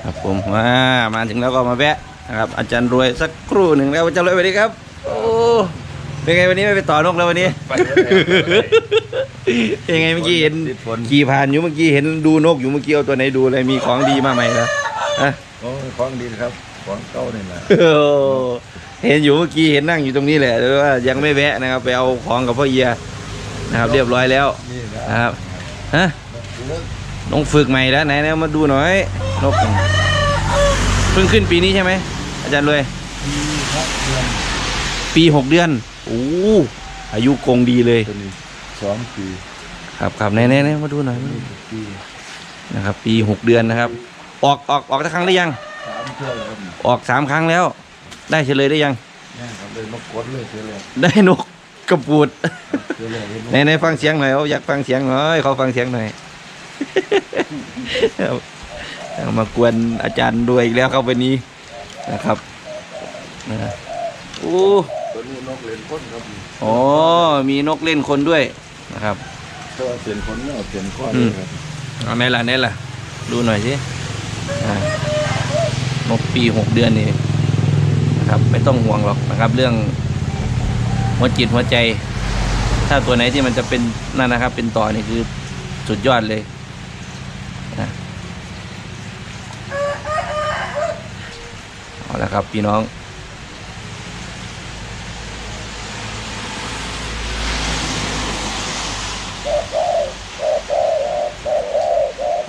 เออครับผมมามาถึงแล้วก็มาแวะนะครับ อาจารย์รวยสักครู่หนึ่งแล้วอาจารย์รวยสวัสดีครับ โอ้เป็นไงวันนี้ไม่ไปต่อนกแล้ววันนี้ไปเลยเป็นไงเมื่อกี้เห็นติดฝนขี่ผ่านอยู่เมื่อกี้เห็นดูนกอยู่เมื่อกี้เอาตัวไหนดูเลยมีของดีมากไหมครับฮะโอ้ยของดีครับของเก่านี่นะโอ้เห็นอยู่เมื่อกี้เห็นนั่งอยู่ตรงนี้แหละแต่ว่ายังไม่แวะนะครับไปเอาของกับพ่อเอียนะครับ เรียบร้อยแล้วนี่นะนะครับฮะ เลิกนกฝึกใหม่แล้วไหนๆมาดูหน่อยนกเพิ่งขึ้นปีนี้ใช่ไหมอาจารย์รวยปีครับเดือนปีหกเดือนโอ้อายุกงดีเลยตัวนี้สองปีครับครับไหนๆๆมาดูหน่อยนี่ปีนะครับ ปีหกเดือนนะครับ ออกออกออกสักครั้งหรือยังสามเท่าแล้วครับออกสามครั้งแล้ว ได้เฉลยได้ยังนี่ครับเลยนกกดเลยเสียเลยได้นกกระปูดเสียเลยเห็นในในฟังเสียงหน่อยเขาอยากฟังเสียงหน่อยเขาฟังเสียงหน่อยเอา มากวนอาจารย์ด้วยอีกแล้วครับวันนี้นะครับนะโอ้ตัวนี้นกเล่นคนครับอ๋อมีนกเล่นคนด้วยนะครับถ้าว่าเปลี่ยนคนเนี่ยเปลี่ยนข้อเลยครับเอาไหนล่ะไหนล่ะ ดูหน่อยสิอ่านกปีหกเดือนนี่นะครับ ไม่ต้องห่วงหรอกนะครับ เรื่องหัวจิตหัวใจ ถ้าตัวไหนที่มันจะเป็นนั่นนะครับ เป็นต่อนี่คือสุดยอดเลยนะ เอาละครับ พี่น้อง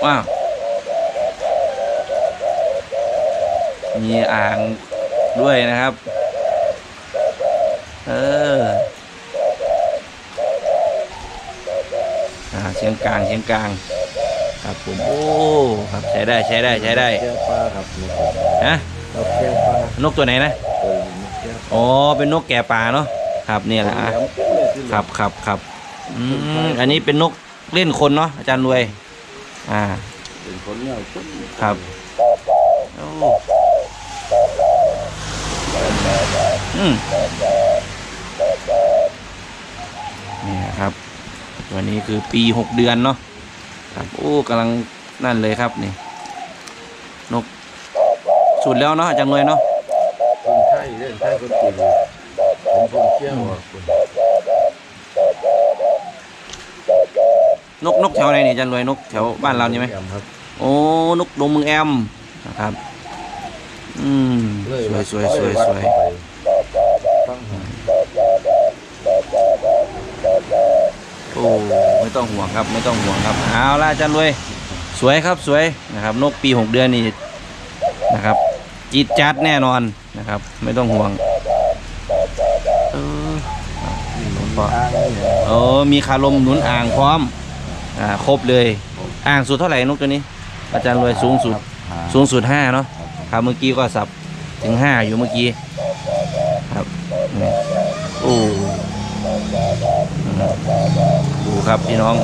ว้าว มีอ่างด้วยนะครับ เอออ่าเสียงกลางเสียงกลางครับผมโอ้ครับใช้ได้ใช้ได้ใช้ได้แก้ปลาครับนี่ครับฮะ เราแก้ปลานกตัวไหนนะเออนี่แก้อ๋อเป็นนกแก่ป่าเนาะครับเนี่ยแหละอะแหลมขึ้นเลยที่ครับครับครับอืมอันนี้เป็นนกเล่นคนเนาะอาจารย์รวย อ่า เป็นคนเนี่ยคนครับโอ้อืมนี่ครับ ตัวนี้คือปีหกเดือนเนาะครับโอ้กำลังนั่นเลยครับนี่ นก สุดแล้วเนาะอาจารย์รวยเนาะคนไทยเล่นไทยคนจีนผมคนเชี่ยวอะคนนกนกแถวไหนเนี่ยอาจารย์รวยนกแถวบ้านเราใช่ไหมครับ โอ้นกดงเมืองแอมนะครับ อืมสวยสวยสวยสวยฟังหาโอ้ไม่ต้องห่วงครับไม่ต้องห่วงครับเอาล่ะอาจารย์รวย สวยครับสวยนะครับ นกปีหกเดือนนี่นะครับ จิตจัดแน่นอนนะครับ ไม่ต้องห่วงเอออ่างนี่โอ้มีคารมหนุนอ่างพร้อม อ่าครบเลย อ่างสุดเท่าไหร่นกตัวนี้ อาจารย์รวยสูงสุดหาสูงสุดห้าเนาะครับเมื่อกี้ก็สับถึงห้าอยู่เมื่อกี้ครับนี่โอ้ดูครับพี่น้อง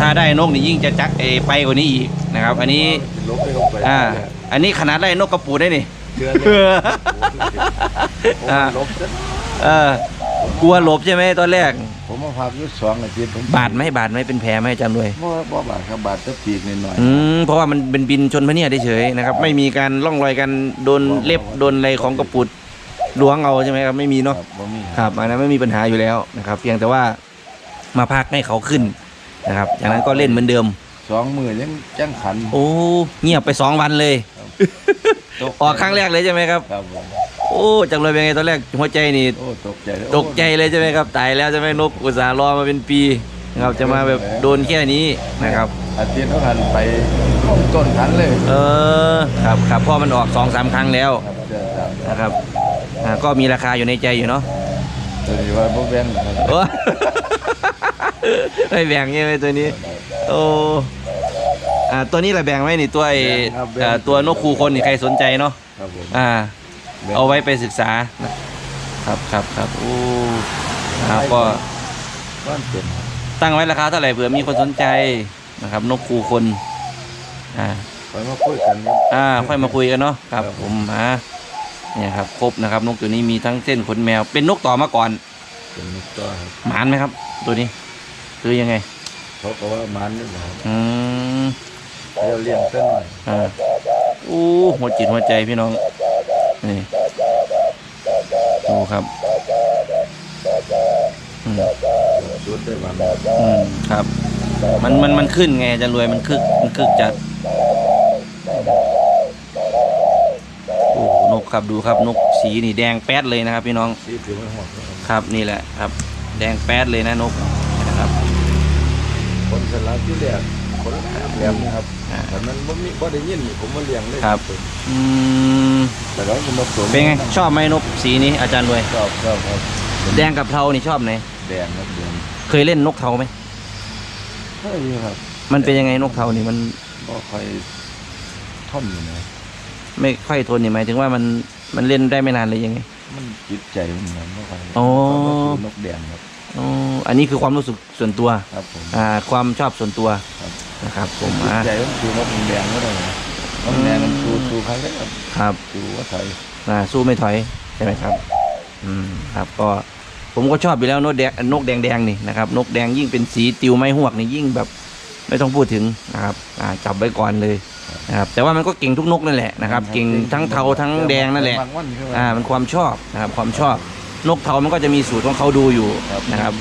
ถ้าได้นกนี่ยิ่งจะจักเอไปกว่านี้อีกนะครับ อันนี้ลบไปลงไปอ่าอันนี้ขนาดไล่นกกระปูได้นี่เดือนเอออ่าลบซะเออกลัวหลบใช่ไหมตอนแรก ผมมาพักอยุดสองอาทิตย์ผมบาดไหมบาดไหมเป็นแผลไหมอาจารย์รวยบ่บ่บาดครับบาดแตะปีกนิดหน่อยอืมเพราะว่ามันเป็นบินชนพระเนี่ยเฉยๆนะครับ ไม่มีการล่องรอยกันโดนเล็บโดนอะไรของกระปุดล้วงเอาใช่ไหมครับไม่มีครัเนาะบบ่มีครับอันนั้นไม่มีปัญหาอยู่แล้วนะครับ เพียงแต่ว่ามาพักให้เขาขึ้น นะครับจากนั้นก็เล่นเหมือนเดิมสองมือยังจังขัน โอ้เงียบไปสองวันเลยตกออกครั้งแรกเลยใช่ไหมครับ ครับผมโอ้จังเลยเป็นไงตอนแรกหัวใจนี่โอ้ตกใจเลยตกใจเลยใช่ไหมครับตายแล้วใช่ไหมนกอุตส่าห์รอมาเป็นปีนะครับจะมาแบบโดนแค่นี้นะครับอาทิตย์เขาหันไปลงต้นขันเลย เออครับครับเพราะมันออกสองสามครั้งแล้วครับเจอครับนะครับอ่าก็มีราคาอยู่ในใจอยู่เนาะตัวนี้ว่าบ่แบ่งนะครับโอ้ ไม่แบ่งใช่ไหมตัวนี้ โอ้อ่าตัวนี้แหละแบ่งไว้นี่ตัวไอ้อ่าตัวนกคูคนนี่ใครสนใจเนาะครับผมอ่าแบ่งเอาไว้ไปศึกษานะครับครับครับโอ้อ่าก็บ้านเป็นตั้งไว้ราคาเท่าไหร่เผื่อมีคนสนใจนะครับ นกคูคนอ่า ไปมาคุยกันครับ อ่าค่อยมาคุยกันเนาะครับครับ ผมอ่าเนี่ยครับครบนะครับ นกตัวนี้มีทั้งเส้นขนแมว เป็นนกต่อมาก่อนเป็นนกตัวครับหมานไหมครับ ตัวนี้ คือยังไงเขาก็ว่ามันนี่นะครับอืมเดี๋ยวเลี้ยงซะหน่อยอ่าอู้หัวจิตหัวใจพี่น้องนี่ดูครับอืมดูดได้วันอืมครับ มันมันมันขึ้นไงอาจะรวยมันคึกมันคึกจัดโอ้โหนกครับดูครับนกสีนี่แดงแป๊ดเลยนะครับ พี่น้อง ที่ถือไม่หอดครับนี่แหละครับ แดงแป๊ดเลยนะนกนะครับคน สลับที่แรกคนละแบบนี้ครับอ่า แต่มันบ่มีบ่ได้ยินผมมาเลี้ยงเลยครับ อืมแต่แล้วมันนกตัวเป็นไง ชอบไหมนกสีนี้อาจารย์รวย ชอบชอบครับแดงกับเทานี่ชอบไหน แดงครับแดงเคยเล่นนกเทาไหมใช่ครับมันเป็นยังไงนกเทานี่มันก็ค่อยท่อนอยู่นะไม่ค่อยทนนี่หมายถึงว่ามันมันเล่นได้ไม่นานเลยยังไง มันจิตใจมันเหมือนไม่ค่อยอ๋อ นกแดงครับ อ๋ออันนี้คือความรู้สึกส่วนตัวครับผม อ่าความชอบส่วนตัวครับ นะครับ ผมจิตอ่าใจมันคือนกแดงก็ได้นะนกแดงมันสู้สู้ใครได้ครับครับสู้ว่าไทยอ่าสู้ไม่ถอยใช่ไหมครับ อืมครับก็ผมก็ชอบอยู่แล้วนกแดงนกแดงแดงๆนี่นะครับ นกแดงยิ่งเป็นสีติวไม้หวกนี่ยิ่งแบบ ไม่ต้องพูดถึงนะครับอ่าจับไว้ก่อนเลยนะครับ แต่ว่ามันก็เก่งทุกนกนั่นแหละนะครับ เก่งทั้งเทาทั้งแดงนั่นแหละบางวันขึ้นมาอ่ามันความชอบนะครับความชอบ นกเทามันก็จะมีสูตรของเขาดูอยู่นะครับ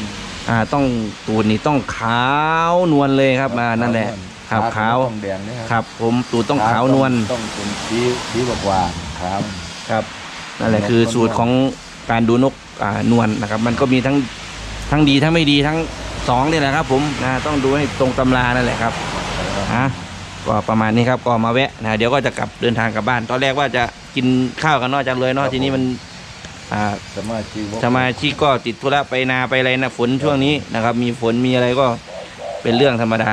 อ่าต้องตูดนี่ต้องขาวนวลเลยครับอ่านั่นแหละครับขาวต้องแดงนะคครับรับ ผมตูดต้องขาวนวลต้องเป็นสีสีกว่าๆขาวครับนั่นแหละคือสูตรของการดูนกอ่านวลนะครับ มันก็มีทั้งทั้งดีทั้งไม่ดีทั้งสองนี่แหละครับ ผมนะต้องดูให้ตรงตำรานั่นแหละครับฮะก็ประมาณนี้ครับก็มาแวะนะเดี๋ยวก็จะกลับเดินทางกลับบ้าน ตอนแรกว่าจะกินข้าวกันเนอกจากเลยเนาะทีนี้มันอ่า สมาชิกสมาชิกก็ติดธุระไปนาไปอะไรนะฝนช่วงนี้นะครับ มีฝนมีอะไรก็เป็นเรื่องธรรมดา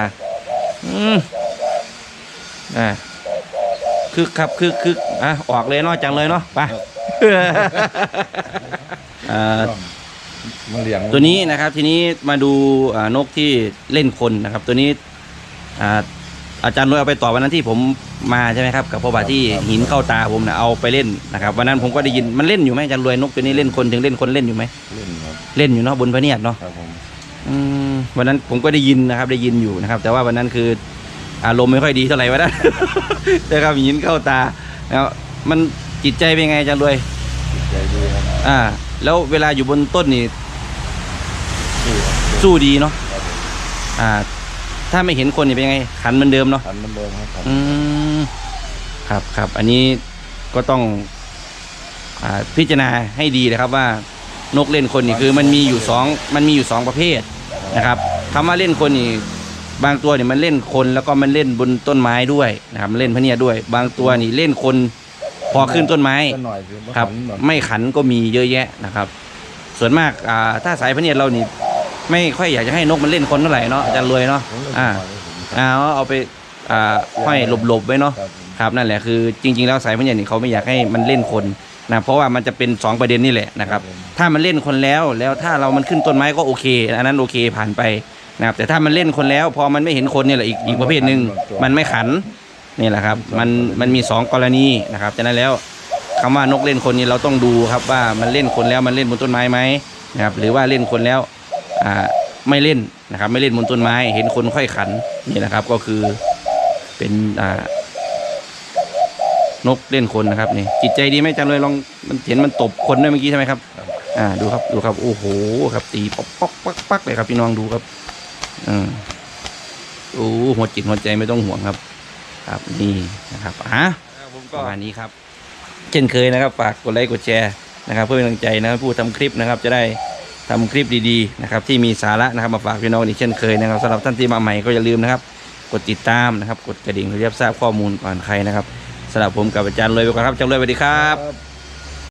อืมอ่าคึกครับคึกคึกอะออกเลยเนอกจังเลยเนาะไปอ่ามาเลี้ยงตัวนี้นะครับ ทีนี้มาดูอ่านกที่เล่นคนนะครับ ตัวนี้อ่า อาจารย์รวยเอาไปต่อวันนั้นที่ผมมาใช่ไหมครับกับพ่อบาที่หินเข้าตาผมนะเอาไปเล่นนะครับวันนั้นผมก็ได้ยินมันเล่นอยู่ไหมอาจารย์รวยนกตัวนี้เล่นคนถึงเล่นคนเล่นอยู่ไหมเล่นครับเล่นอยู่เนาะบนพระเนียดเนาะครับผมอืมวันนั้นผมก็ได้ยินนะครับได้ยินอยู่นะครับ แต่ว่าวันนั้นคืออารมณ์ไม่ค่อยดีเท่าไหร่วะนะนะครับหินเข้าตาแล้วมันจิตใจเป็นไงอาจารย์รวยจิตใจดีครับอ่า แล้วเวลาอยู่บนต้นนี่สู้ครับสู้ดีเนาะครับผมอ่า ถ้าไม่เห็นคนนี่เป็นไง ขันเหมือนเดิมเนาะทันเหมือนเดิมครับทันอืมครับครับ อันนี้ก็ต้องอ่าพิจารณาให้ดีนะครับว่านกเล่นคนนี่คือมันมีอยู่สองมันมีอยู่สองประเภทนะครับคำว่าเล่นคนนี่บางตัวเนี่ยมันเล่นคนแล้วก็มันเล่นบนต้นไม้ด้วยนะครับมันเล่นพะเนียดด้วย บางตัวนี่เล่นคนพอขึ้นต้นไม้ ก็หน่อยคือครับทันหน่อยไม่ขันก็มีเยอะแยะนะครับ ส่วนมากอ่าถ้าสายพะเนียดเรานี่ ไม่ค่อยอยากจะให้นกมันเล่นคนเท่าไหร่เนาะอาจารย์รวยเนาะผมเลยอ่าปล่อยให้ผมอ่าเอาไปอ่าห้อยหลบๆไว้เนาะครับผมครับนั่นแหละคือจริง ๆ แล้วสายพะเนียดนี่เขาไม่อยากให้มันเล่นคนนะเพราะว่ามันจะเป็นสองประเด็นนี่แหละนะครับถ้ามันเล่นคนแล้วแล้วถ้าเรามันขึ้นต้นไม้ก็โอเค อันนั้นโอเคผ่านไปนะครับแต่ถ้ามันเล่นคนแล้ว พอมันไม่เห็นคนเนี่ยแหละอีกอีกประเภทหนึ่งมันไม่ขันนี่แหละครับมันมันมีสองกรณีนะครับฉะนั้นแล้วคำว่านกเล่นคนนี้เราต้องดูครับว่ามันเล่นคนแล้วมันเล่นบนต้นไม้ไหมนะครับหรือว่าเล่นคนแล้ว อ่าไม่เล่นนะครับ ไม่เล่นบนต้นไม้ เห็นคนค่อยขันนี่นะครับ ก็คือเป็นอ่านกเล่นคนนะครับนี่จิตใจดีไหมจังเลยลองมันเห็นมันตบคนด้วยเมื่อกี้ใช่ไหมครับ อ่าดูครับดูครับโอ้โหครับตีป๊อกป๊อกปักปักเลยครับพี่น้องดูครับอืมโอ้หัวจิตหัวใจไม่ต้องห่วงครับ ครับนี่นะครับอะผมก็ประมาณนี้ครับ เช่นเคยนะครับ ฝากกดไลค์กดแชร์นะครับ เพื่อเป็นกำลังใจนะครับผู้ทำคลิปนะครับ จะได้ ทำคลิปดีๆนะครับที่มีสาระนะครับมาฝากพี่น้องอีกเช่นเคยนะครับสำหรับท่านที่มาใหม่ก็อย่าลืมนะครับกดติดตามนะครับกดกระดิ่งเพื่อรับทราบข้อมูลก่อนใครนะครับสำหรับผมกับอาจารย์เลยไปก่อนครับอาจารย์เลยสวัสดีครับครับ